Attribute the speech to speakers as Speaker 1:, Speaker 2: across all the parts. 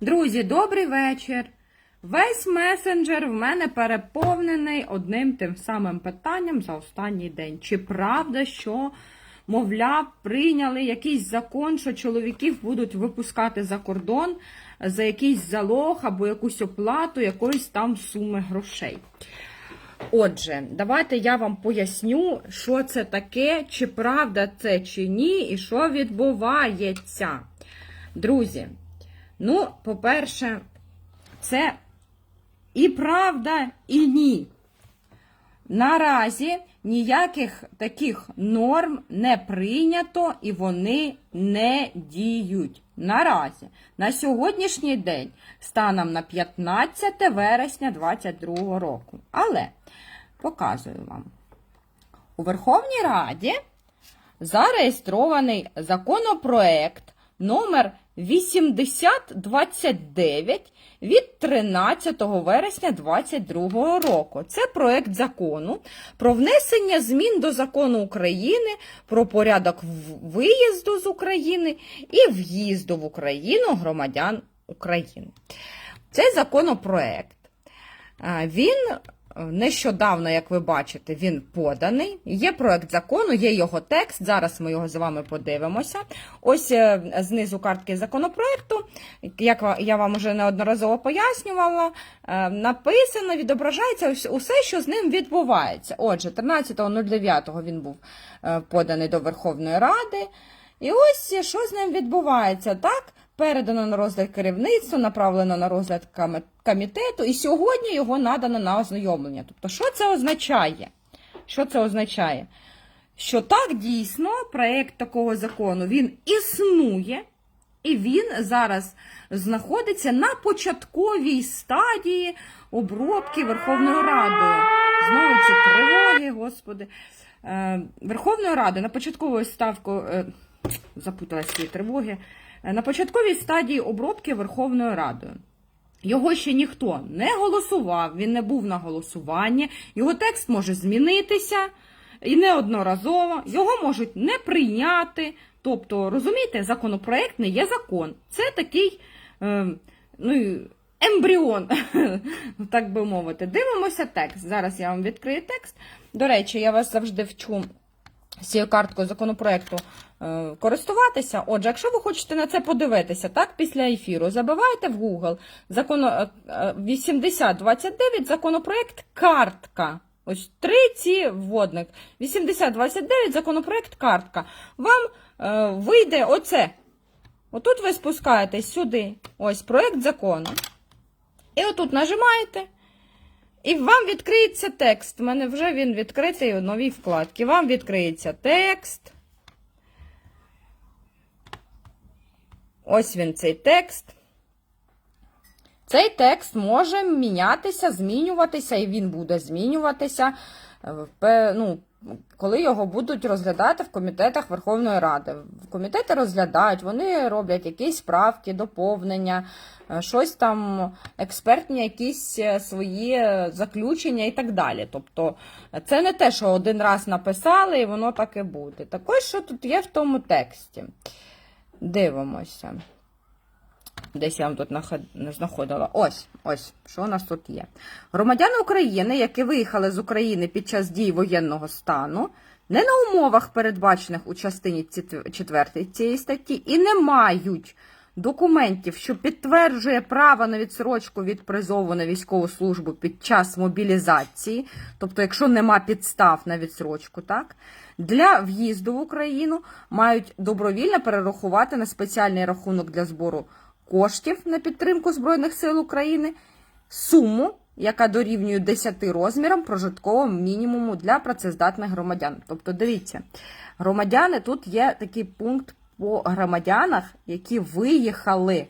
Speaker 1: Друзі, добрий вечір. Весь месенджер в мене переповнений одним тим самим питанням за останній день. Чи правда, що, мовляв, прийняли якийсь закон, що чоловіків будуть випускати за кордон за якийсь залог або якусь оплату якоїсь там суми грошей? Отже, давайте я вам поясню, що це таке, чи правда це чи ні, і що відбувається. Друзі, ну, по-перше, це і правда, і ні. Наразі ніяких таких норм не прийнято і вони не діють. Наразі, на сьогоднішній день, станом на 15 вересня 2022 року. Але показую вам. У Верховній Раді зареєстрований законопроект номер 8029 від 13 вересня 2022 року. Це проект закону про внесення змін до закону України про порядок виїзду з України і в'їзду в Україну громадян України. Цей законопроект він нещодавно, як ви бачите, він поданий. Є проект закону, є його текст. Зараз ми його з вами подивимося. Ось е, знизу картки законопроекту, як я вам вже неодноразово пояснювала, е, написано, відображається усе, що з ним відбувається. Отже, 13.09 він був е, поданий до Верховної Ради. І ось що з ним відбувається, так? Передано на розгляд керівництву, направлено на розгляд комітету, і сьогодні його надано на ознайомлення. Тобто, що це означає? Що це означає? Що так дійсно проєкт такого закону він існує, і він зараз знаходиться на початковій стадії обробки Верховною Радою. Знову ці тривоги, господи. Е, Верховною Радою на початковій ставку, е, запуталась ці тривоги, на початковій стадії обробки Верховною Радою. Його ще ніхто не голосував, він не був на голосуванні, його текст може змінитися і неодноразово, його можуть не прийняти. Тобто, розумієте, законопроект не є закон. Це такий е, ну, ембріон, так би мовити. Дивимося текст. Зараз я вам відкрию текст. До речі, я вас завжди вчу з цією карткою законопроекту е, користуватися. Отже, якщо ви хочете на це подивитися, так, після ефіру, забивайте в Google законо, е, е, 8029 законопроект картка. Ось три ці вводник. 8029 законопроект картка. Вам е, вийде оце. Отут ви спускаєтесь сюди. Ось проект закону. І отут нажимаєте. І вам відкриється текст. У мене вже він відкритий у новій вкладці. Вам відкриється текст. Ось він цей текст. Цей текст може мінятися, змінюватися, і він буде змінюватися, е, ну, коли його будуть розглядати в комітетах Верховної Ради. Комітети розглядають, вони роблять якісь правки, доповнення, е, щось там, експертні якісь е, свої е, заключення і так далі. Тобто це не те, що один раз написали, і воно так і буде. Також, що тут є в тому тексті. Дивимося. Десь я вам тут не знаходила. Ось, ось, що у нас тут є. Громадяни України, які виїхали з України під час дій воєнного стану, не на умовах, передбачених у частині 4 цієї статті, і не мають документів, що підтверджує право на відсрочку від призову на військову службу під час мобілізації, тобто, якщо нема підстав на відсрочку, так, для в'їзду в Україну мають добровільно перерахувати на спеціальний рахунок для збору коштів на підтримку Збройних сил України суму, яка дорівнює 10 розмірам прожиткового мінімуму для працездатних громадян. Тобто, дивіться, громадяни тут є такий пункт по громадянах, які виїхали.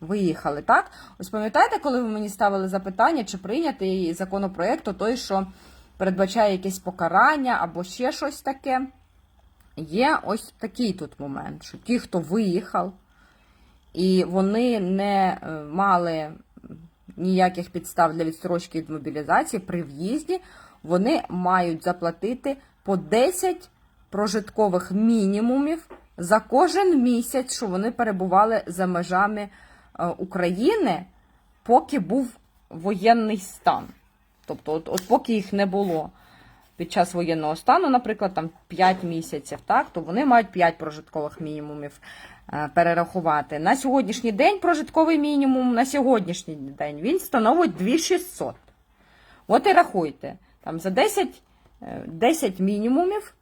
Speaker 1: Виїхали, так? Ось пам'ятаєте, коли ви мені ставили запитання, чи прийнятий законопроект, той, що передбачає якесь покарання або ще щось таке. Є ось такий тут момент, що ті, хто виїхав, і вони не е, мали ніяких підстав для відстрочки від мобілізації при в'їзді, вони мають заплатити по 10 прожиткових мінімумів за кожен місяць, що вони перебували за межами е, України, поки був воєнний стан. Тобто, от, от поки їх не було під час воєнного стану, наприклад, там 5 місяців, так, то вони мають 5 прожиткових мінімумів перерахувати. На сьогоднішній день прожитковий мінімум на сьогоднішній день він становить 2600. От і рахуйте, там за 10, е, 10 мінімумів,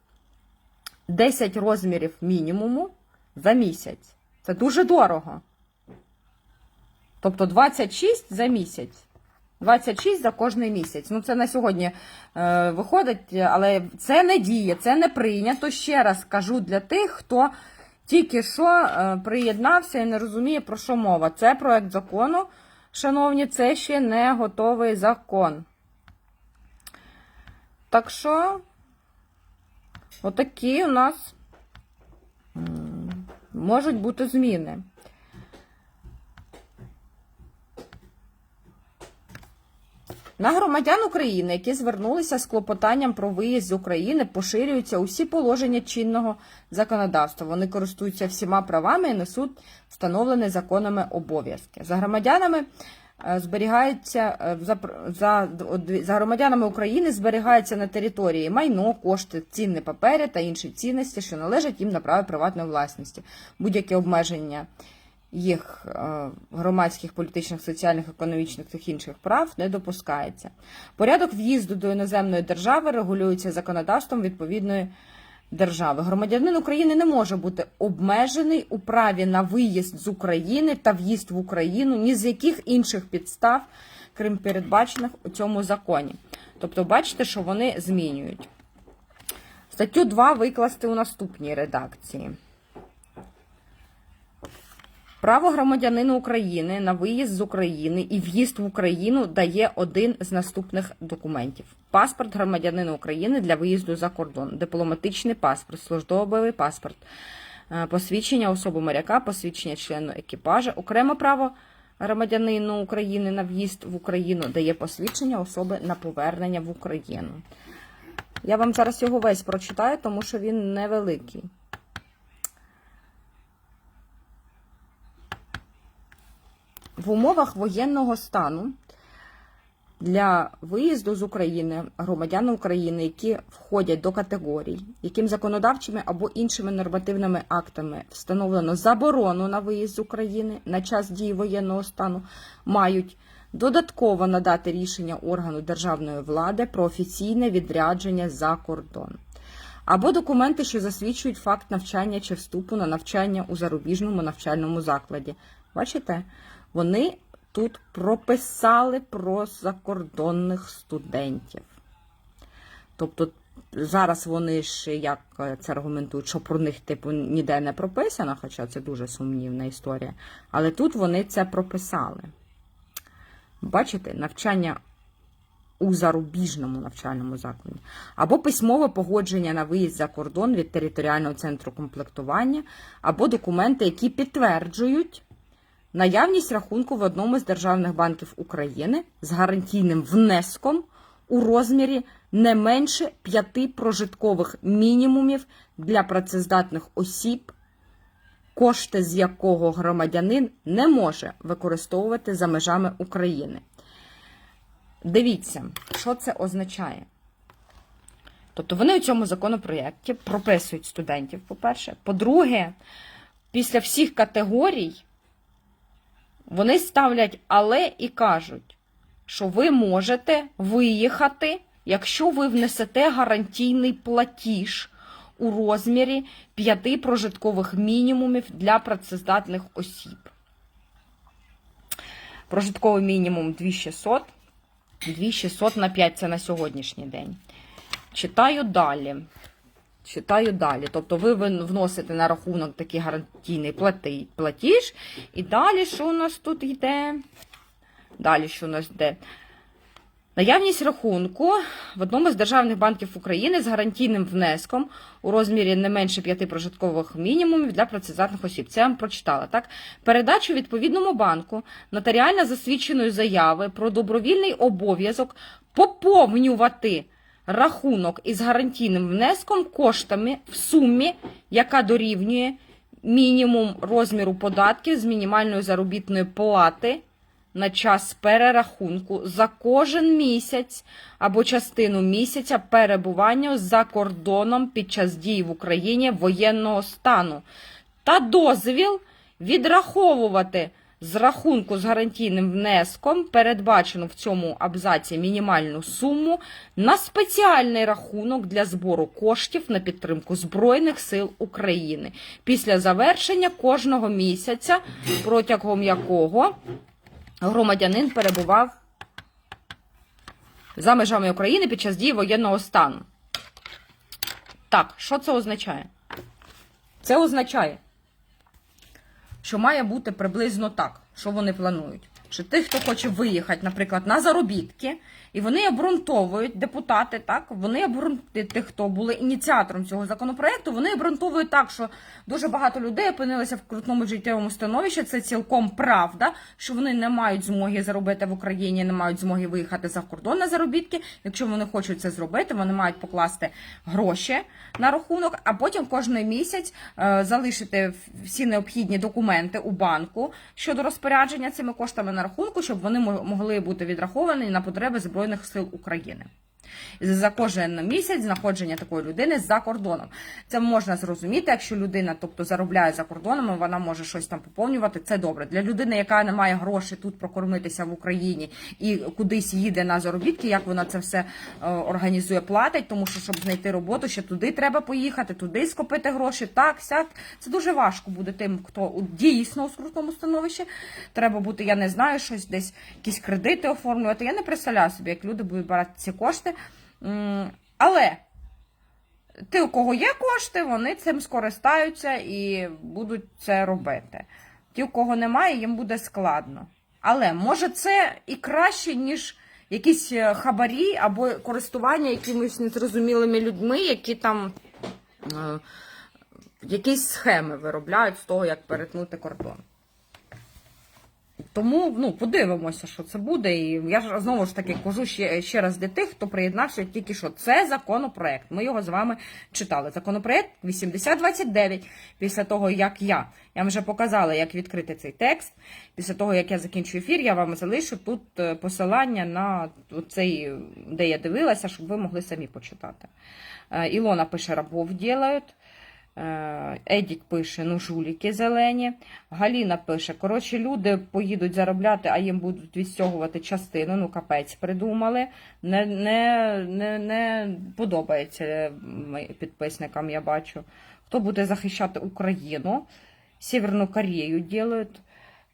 Speaker 1: 10 розмірів мінімуму за місяць. Це дуже дорого. Тобто 26 за місяць. 26 за кожний місяць. Ну, це на сьогодні е, виходить, але це не діє, це не прийнято. Ще раз кажу для тих, хто тільки що е, приєднався і не розуміє, про що мова. Це проект закону, шановні, це ще не готовий закон. Так що, отакі у нас можуть бути зміни. На громадян України, які звернулися з клопотанням про виїзд з України, поширюються усі положення чинного законодавства. Вони користуються всіма правами і несуть встановлені законами обов'язки. За громадянами е, зберігаються е, за, за, за громадянами України зберігається на території майно, кошти, цінні папери та інші цінності, що належать їм на право приватної власності. Будь-які обмеження їх е, громадських, політичних, соціальних, економічних та інших прав не допускається. Порядок в'їзду до іноземної держави регулюється законодавством відповідної держави. Громадянин України не може бути обмежений у праві на виїзд з України та в'їзд в Україну ні з яких інших підстав, крім передбачених у цьому законі. Тобто, бачите, що вони змінюють. Статтю 2 викласти у наступній редакції. Право громадянина України на виїзд з України і в'їзд в Україну дає один з наступних документів: паспорт громадянина України для виїзду за кордон, дипломатичний паспорт, службовий паспорт, е, посвідчення особи моряка, посвідчення члену екіпажа, окреме право громадянину України на в'їзд в Україну дає посвідчення особи на повернення в Україну. Я вам зараз його весь прочитаю, тому що він невеликий. В умовах воєнного стану для виїзду з України громадян України, які входять до категорій, яким законодавчими або іншими нормативними актами встановлено заборону на виїзд з України на час дії воєнного стану, мають додатково надати рішення органу державної влади про офіційне відрядження за кордон. Або документи, що засвідчують факт навчання чи вступу на навчання у зарубіжному навчальному закладі. Бачите? Вони тут прописали про закордонних студентів. Тобто зараз вони ж як це аргументують, що про них типу ніде не прописано, хоча це дуже сумнівна історія. Але тут вони це прописали. Бачите, навчання у зарубіжному навчальному закладі, або письмове погодження на виїзд за кордон від територіального центру комплектування, або документи, які підтверджують. Наявність рахунку в одному з державних банків України з гарантійним внеском у розмірі не менше п'яти прожиткових мінімумів для працездатних осіб, кошти з якого громадянин не може використовувати за межами України. Дивіться, що це означає. Тобто вони у цьому законопроєкті прописують студентів, по-перше. По-друге, після всіх категорій. Вони ставлять але і кажуть, що ви можете виїхати, якщо ви внесете гарантійний платіж у розмірі 5 прожиткових мінімумів для працездатних осіб. Прожитковий мінімум 2600. 2600 на 5 це на сьогоднішній день. Читаю далі. Читаю далі. Тобто ви вносите на рахунок такий гарантійний платіж. І далі, що у нас тут йде? Далі, що у нас йде? Наявність рахунку в одному з державних банків України з гарантійним внеском у розмірі не менше 5 прожиткових мінімумів для працездатних осіб. Це я вам прочитала. так? Передачу відповідному банку нотаріально засвідченої заяви про добровільний обов'язок поповнювати рахунок із гарантійним внеском коштами в сумі, яка дорівнює мінімум розміру податків з мінімальної заробітної плати на час перерахунку за кожен місяць або частину місяця перебування за кордоном під час дії в Україні воєнного стану. Та дозвіл відраховувати з рахунку з гарантійним внеском, передбачену в цьому абзаці мінімальну суму, на спеціальний рахунок для збору коштів на підтримку Збройних сил України після завершення кожного місяця, протягом якого громадянин перебував за межами України під час дії воєнного стану. Так, що це означає? Це означає, що має бути приблизно так, що вони планують. Що тих, хто хоче виїхати, наприклад, на заробітки, і вони обґрунтовують депутати, так вони обґрунтують тих, хто були ініціатором цього законопроекту, вони обґрунтовують так, що дуже багато людей опинилися в крутному життєвому становищі. Це цілком правда, що вони не мають змоги заробити в Україні, не мають змоги виїхати за кордон на заробітки. Якщо вони хочуть це зробити, вони мають покласти гроші на рахунок, а потім кожен місяць е, залишити всі необхідні документи у банку щодо розпорядження цими коштами на рахунку, щоб вони мо- могли бути відраховані на потреби Збройних сил України. За кожен місяць знаходження такої людини за кордоном. Це можна зрозуміти, якщо людина, тобто заробляє за кордоном, вона може щось там поповнювати. Це добре для людини, яка не має грошей тут прокормитися в Україні і кудись їде на заробітки. Як вона це все е, організує, платить, тому що щоб знайти роботу, ще туди треба поїхати, туди скопити гроші. Так, сяк. Це дуже важко буде тим, хто дійсно у скрутному становищі. Треба бути, я не знаю, щось десь якісь кредити оформлювати. Я не представляю собі, як люди будуть брати ці кошти. Але ті, у кого є кошти, вони цим скористаються і будуть це робити. Ті, у кого немає, їм буде складно. Але може це і краще, ніж якісь е, хабарі або користування якимись незрозумілими людьми, які там е, якісь схеми виробляють з того, як перетнути кордон. Тому ну, подивимося, що це буде. І я ж знову ж таки кажу ще, ще раз для тих, хто приєднався тільки що. Це законопроект. Ми його з вами читали. Законопроект 8029. Після того, як я, я вже показала, як відкрити цей текст. Після того, як я закінчу ефір, я вам залишу тут е, посилання на цей, де я дивилася, щоб ви могли самі почитати. Е, Ілона пише, рабов ділають. Е, Едік пише, ну жуліки зелені. Галіна пише, коротше, люди поїдуть заробляти, а їм будуть відстягувати частину. Ну, капець придумали. Не, не, не, не подобається підписникам, я бачу. Хто буде захищати Україну? Северну Корею делают.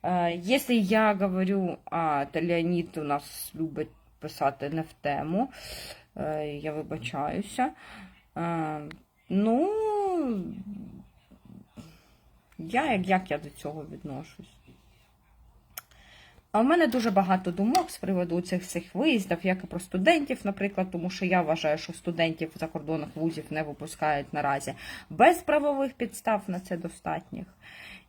Speaker 1: Е, Якщо я говорю, а Леонід у нас любить писати не в тему, е, я вибачаюся. Е, Я як, як я до цього відношусь? А в мене дуже багато думок з приводу цих всіх виїздів, як і про студентів, наприклад, тому що я вважаю, що студентів закордонних вузів не випускають наразі без правових підстав на це достатніх.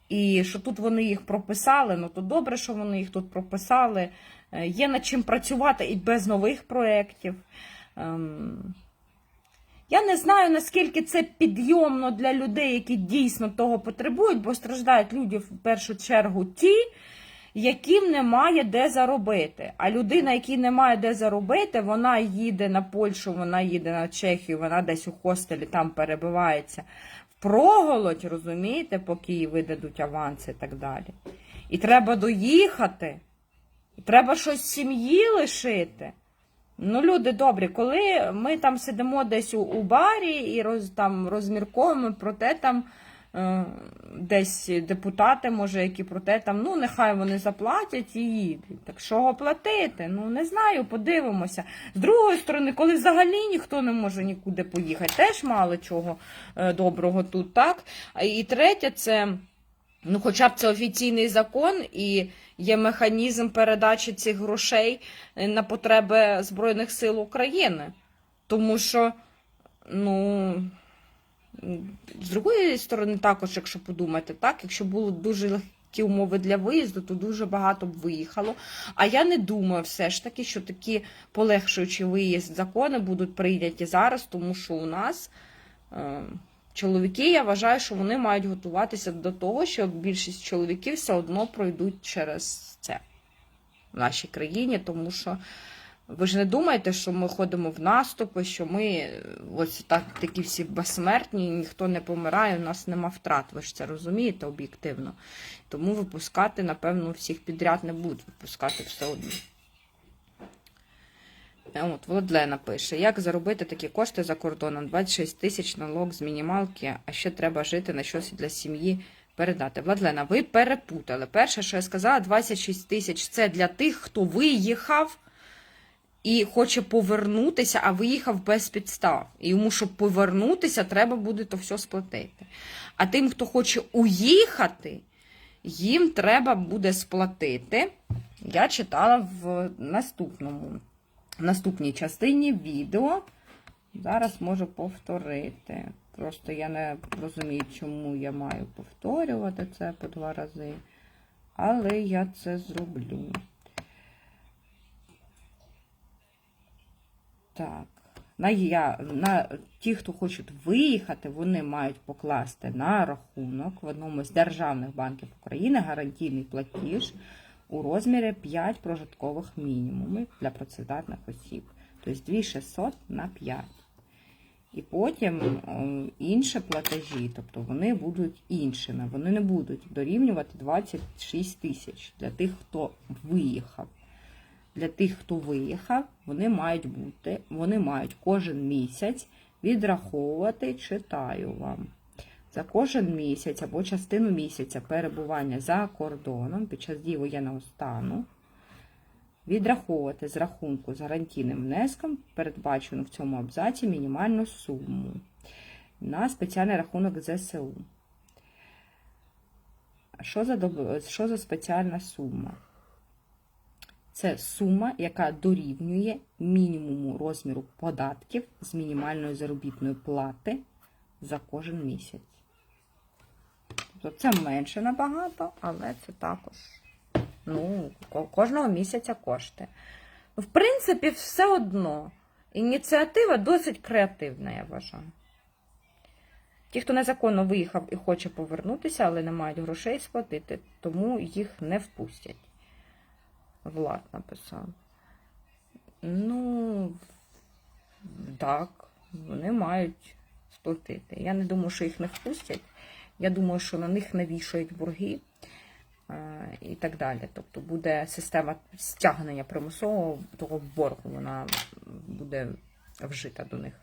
Speaker 1: І що тут вони їх прописали, ну то добре, що вони їх тут прописали. Е, Є над чим працювати і без нових проєктів. Я не знаю, наскільки це підйомно для людей, які дійсно того потребують, бо страждають люди в першу чергу ті, яким немає де заробити. А людина, якій немає де заробити, вона їде на Польщу, вона їде на Чехію, вона десь у хостелі там перебивається. В проголодь, розумієте, поки їй видадуть аванси і так далі. І треба доїхати, і треба щось сім'ї лишити. Ну, люди добрі, коли ми там сидимо десь у, у барі і роз, там розмірковуємо про те, там е, десь депутати, може, які про те, там, ну, нехай вони заплатять їдуть. Так що платити? Ну, не знаю, подивимося. З другої сторони, коли взагалі ніхто не може нікуди поїхати, теж мало чого е, доброго тут, так? І третє, це. Ну, хоча б це офіційний закон і є механізм передачі цих грошей е, на потреби Збройних сил України. Тому що, ну, з другої сторони, також, якщо подумати, так, якщо були дуже легкі умови для виїзду, то дуже багато б виїхало. А я не думаю все ж таки, що такі полегшуючі виїзд закони будуть прийняті зараз, тому що у нас. Е, Чоловіки, я вважаю, що вони мають готуватися до того, що більшість чоловіків все одно пройдуть через це в нашій країні, тому що ви ж не думаєте, що ми ходимо в наступи, що ми е, ось так такі всі безсмертні, ніхто не помирає, у нас нема втрат. Ви ж це розумієте об'єктивно. Тому випускати, напевно, всіх підряд не будуть випускати все одно. Е, От, Владлена пише, як заробити такі кошти за кордоном? 26 тисяч налог з мінімалки, а ще треба жити на щось для сім'ї передати. Владлена, ви перепутали. Перше, що я сказала, 26 тисяч це для тих, хто виїхав і хоче повернутися, а виїхав без підстав. Йому, щоб повернутися, треба буде то все сплатити. А тим, хто хоче уїхати, їм треба буде сплатити. Я читала в наступному, в наступній частині відео. Зараз можу повторити. Просто я не розумію, чому я маю повторювати це по два рази. Але я це зроблю. Так. На, я, на ті, хто хочуть виїхати, вони мають покласти на рахунок в одному з державних банків України гарантійний платіж у розмірі 5 прожиткових мінімумів для працездатних осіб. Тобто 2600 на 5. І потім е, інші платежі, тобто вони будуть іншими. Вони не будуть дорівнювати 26 тисяч для тих, хто виїхав. Для тих, хто виїхав, вони мають бути, вони мають кожен місяць відраховувати, читаю вам. За кожен місяць або частину місяця перебування за кордоном під час дії воєнного стану відраховувати з рахунку з гарантійним внеском, передбачену в цьому абзаці мінімальну суму на спеціальний рахунок ЗСУ. Що за, доб- що за спеціальна сума? Це сума, яка дорівнює мінімуму розміру податків з мінімальної заробітної плати за кожен місяць. Тобто це менше набагато, але це також ну, кожного місяця кошти. В принципі, все одно. Ініціатива досить креативна, я вважаю. Ті, хто незаконно виїхав і хоче повернутися, але не мають грошей сплатити, тому їх не впустять. Влад написав. Ну, так, вони мають сплатити. Я не думаю, що їх не впустять. Я думаю, що на них навішають борги е, і так далі. Тобто буде система стягнення примусового того боргу, вона буде вжита до них.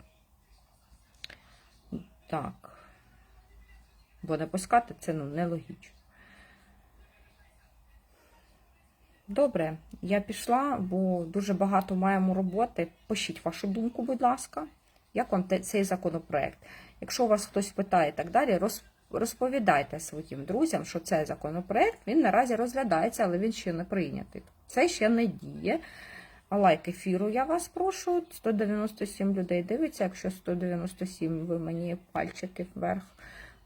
Speaker 1: Так. Бо не пускати це ну, нелогічно. Добре, я пішла, бо дуже багато маємо роботи. Пишіть вашу думку, будь ласка, як вам цей законопроект. Якщо у вас хтось питає і так далі, роз- розповідайте своїм друзям, що цей законопроект він наразі розглядається, але він ще не прийнятий. Це ще не діє. А лайк ефіру я вас прошу. 197 людей дивиться. Якщо 197, ви мені пальчики вверх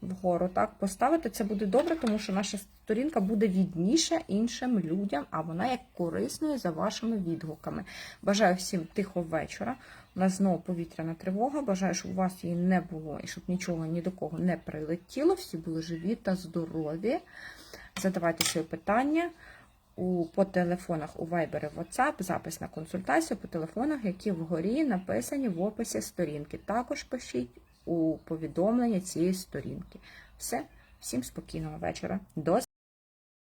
Speaker 1: вгору так поставити. Це буде добре, тому що наша сторінка буде відніша іншим людям, а вона як корисною за вашими відгуками. Бажаю всім тихого вечора. У нас знову повітряна тривога. Бажаю, щоб у вас її не було і щоб нічого ні до кого не прилетіло. Всі були живі та здорові. Задавайте свої питання. У, по телефонах у Viber WhatsApp, запис на консультацію по телефонах, які вгорі написані в описі сторінки. Також пишіть у повідомлення цієї сторінки. Все, всім спокійного вечора. До